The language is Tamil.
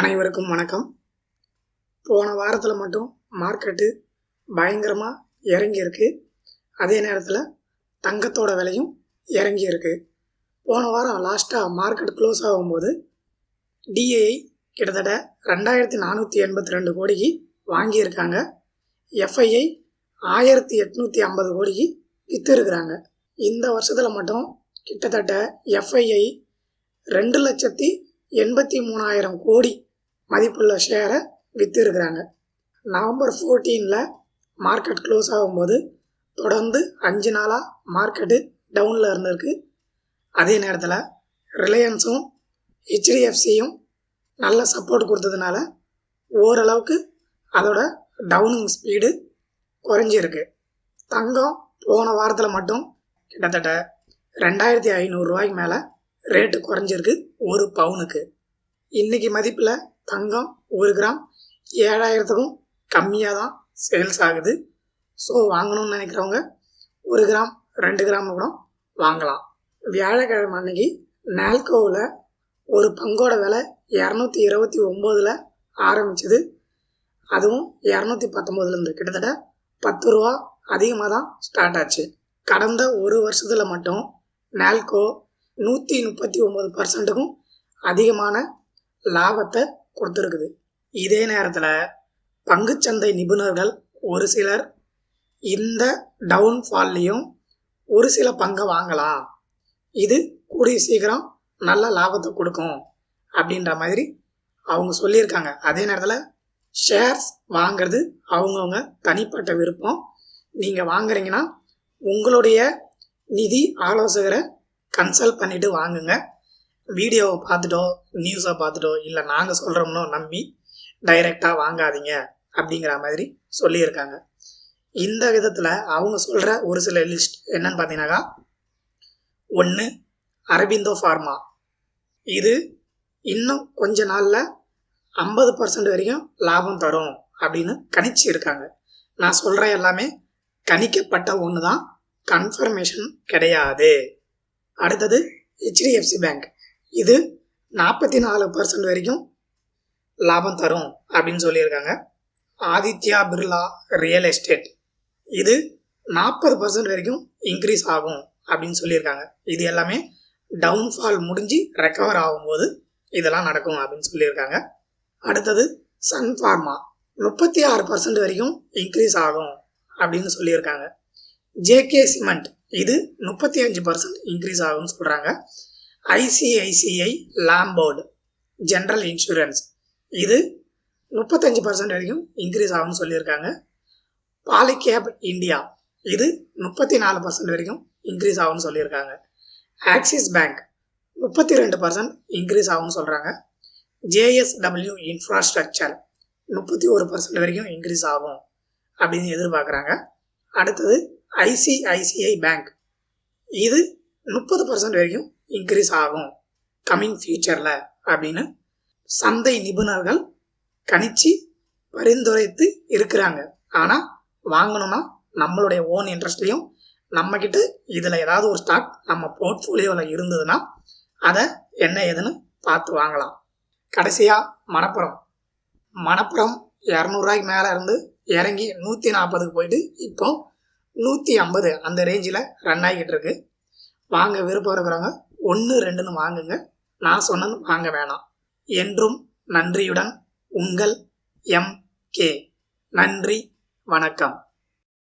அனைவருக்கும் வணக்கம். போன வாரத்தில் மட்டும் மார்க்கெட்டு பயங்கரமாக இறங்கியிருக்கு. அதே நேரத்தில் தங்கத்தோட விலையும் இறங்கியிருக்கு. போன வாரம் லாஸ்ட்டாக மார்க்கெட் க்ளோஸ் ஆகும்போது டிஏஐ கிட்டத்தட்ட ரெண்டாயிரத்தி நானூற்றி எண்பத்தி ரெண்டு கோடிக்கு வாங்கியிருக்காங்க. எஃப்ஐஐ ஆயிரத்தி எட்நூற்றி ஐம்பது கோடிக்கு விற்றுருக்குறாங்க இந்த வருஷத்தில் மட்டும் கிட்டத்தட்ட எஃப்ஐஐ ரெண்டு லட்சத்தி எண்பத்தி மூணாயிரம் கோடி மதிப்புள்ள ஷேரை விற்றுருக்குறாங்க நவம்பர் ஃபோர்டீனில் மார்க்கெட் க்ளோஸ் ஆகும்போது தொடர்ந்து அஞ்சு நாளாக மார்க்கெட்டு டவுனில் இருந்திருக்கு. அதே நேரத்தில் ரிலையன்ஸும் ஹெச்டிஎஃப்சியும் நல்ல சப்போர்ட் கொடுத்ததுனால ஓரளவுக்கு அதோட டவுனிங் ஸ்பீடு குறைஞ்சிருக்கு. தங்கம் போன வாரத்தில் மட்டும் கிட்டத்தட்ட ரெண்டாயிரத்தி ஐநூறுரூவாய்க்கு மேலே ரேட்டு குறைஞ்சிருக்கு ஒரு பவுனுக்கு இன்றைக்கி மதிப்பில் தங்கம் ஒரு கிராம். ஏழாயிரத்துக்கும் கம்மியாக தான் சேல்ஸ் ஆகுது. ஸோ வாங்கணும்னு நினைக்கிறவங்க ஒரு கிராம் ரெண்டு கிராம் கூட வாங்கலாம். வியாழக்கிழமை அன்னைக்கு நால்கோவில் ஒரு பங்கோட விலை இரநூத்தி இருபத்தி ஒம்போதில் ஆரம்பிச்சது. அதுவும் இரநூத்தி பத்தொம்போதுலேருந்து கிட்டத்தட்ட பத்து ரூபா அதிகமாக தான் ஸ்டார்ட் ஆச்சு. கடந்த ஒரு வருஷத்தில் மட்டும் நால்கோ நூற்றி முப்பத்தி ஒம்பது பர்சன்ட்டுக்கும் அதிகமான லாபத்தை கொடுத்துருக்குது. இதே நேரத்தில் பங்குச்சந்தை நிபுணர்கள் ஒரு சிலர் இந்த டவுன்ஃபால்லையும் ஒரு சில பங்கை வாங்கலாம். இது கூடிய சீக்கிரம் நல்ல லாபத்தை கொடுக்கும் அப்படின்ற மாதிரி அவங்க சொல்லியிருக்காங்க. அதே நேரத்தில் ஷேர்ஸ் வாங்கிறது அவங்கவுங்க தனிப்பட்ட விருப்பம். நீங்கள் வாங்குறீங்கன்னா உங்களுடைய நிதி ஆலோசகரை கன்சல்ட் பண்ணிவிட்டு வாங்குங்க. வீடியோவை பார்த்துட்டோ நியூஸை பார்த்துட்டோ இல்லை நாங்கள் சொல்கிறோம்னோ நம்பி டைரெக்டாக வாங்காதீங்க அப்படிங்கிற மாதிரி சொல்லியிருக்காங்க. இந்த விதத்தில் அவங்க சொல்கிற ஒரு சில லிஸ்ட் என்னன்னு பார்த்தீங்கன்னாக்கா ஒன்று அரபிந்தோ ஃபார்மா இது இன்னும் கொஞ்ச நாளில் ஐம்பது பர்சன்ட் வரைக்கும் லாபம் தரும் அப்படின்னு கணிச்சு இருக்காங்க நான் சொல்கிற எல்லாமே கணிக்கப்பட்ட ஒன்று தான் கன்ஃபர்மேஷன் கிடையாது. அடுத்தது ஹெச்டிஎஃப்சி பேங்க் இது நாற்பத்தி நாலு பர்சன்ட் வரைக்கும் லாபம் தரும் அப்படின்னு சொல்லியிருக்காங்க. ஆதித்யா பிர்லா ரியல் எஸ்டேட் இது நாற்பது பர்சன்ட் வரைக்கும் இன்க்ரீஸ் ஆகும் அப்படின்னு சொல்லியிருக்காங்க. இது எல்லாமே டவுன்ஃபால் முடிஞ்சு ரெக்கவர் ஆகும்போது இதெல்லாம் நடக்கும் அப்படின்னு சொல்லியிருக்காங்க. அடுத்தது சன் ஃபார்மா முப்பத்தி ஆறு பர்சன்ட் வரைக்கும் இன்க்ரீஸ் ஆகும் அப்படின்னு சொல்லியிருக்காங்க. ஜேகே சிமெண்ட் இது முப்பத்தி அஞ்சு பர்சன்ட் இன்க்ரீஸ் ஆகும்னு சொல்கிறாங்க ஐசிஐசிஐ லாம்போர்டு ஜென்ரல் இன்சூரன்ஸ் இது முப்பத்தஞ்சு பர்சன்ட் வரைக்கும் இன்க்ரீஸ் ஆகும்னு சொல்லியிருக்காங்க. பாலிகேப் இந்தியா இது முப்பத்தி நாலு பர்சன்ட் வரைக்கும் இன்க்ரீஸ் ஆகும்னு சொல்லியிருக்காங்க. ஆக்சிஸ் பேங்க் முப்பத்தி ரெண்டு பர்சன்ட் இன்க்ரீஸ் ஆகும்னு சொல்கிறாங்க ஜேஎஸ்டபிள்யூ இன்ஃப்ராஸ்ட்ரக்சர் முப்பத்தி ஒரு பர்சன்ட் வரைக்கும் இன்க்ரீஸ் ஆகும் அப்படின்னு எதிர்பார்க்குறாங்க. அடுத்தது ஐசிஐசிஐ பேங்க் இது முப்பது பர்சன்ட் வரைக்கும் இன்க்ரீஸ் ஆகும். கம்மிங் ஃபியூச்சரில் அப்படின்னு சந்தை நிபுணர்கள் கணிச்சு பரிந்துரைத்து இருக்கிறாங்க. ஆனால் வாங்கணும்னா நம்மளுடைய ஓன் இன்ட்ரெஸ்ட்லேயும் நம்மக்கிட்ட இதில் ஏதாவது ஒரு ஸ்டாக் நம்ம போர்ட்ஃபோலியோவில் இருந்ததுன்னா அதை என்ன ஏதுன்னு பார்த்து வாங்கலாம். கடைசியாக மணப்புறம். மணப்புறம் இரநூறுவாய்க்கு மேலே இருந்து இறங்கி நூற்றி நாற்பதுக்கு போயிட்டு இப்போ நூற்றி ஐம்பது அந்த ரேஞ்சில் ரன் ஆகிட்டு இருக்கு. வாங்க விருப்பம் இருக்கிறவங்க ஒன்று ரெண்டுன்னு வாங்குங்க. நான் சொன்னது வாங்க வேணாம். என்றும் நன்றியுடன் உங்கள் எம் கே நன்றி வணக்கம்.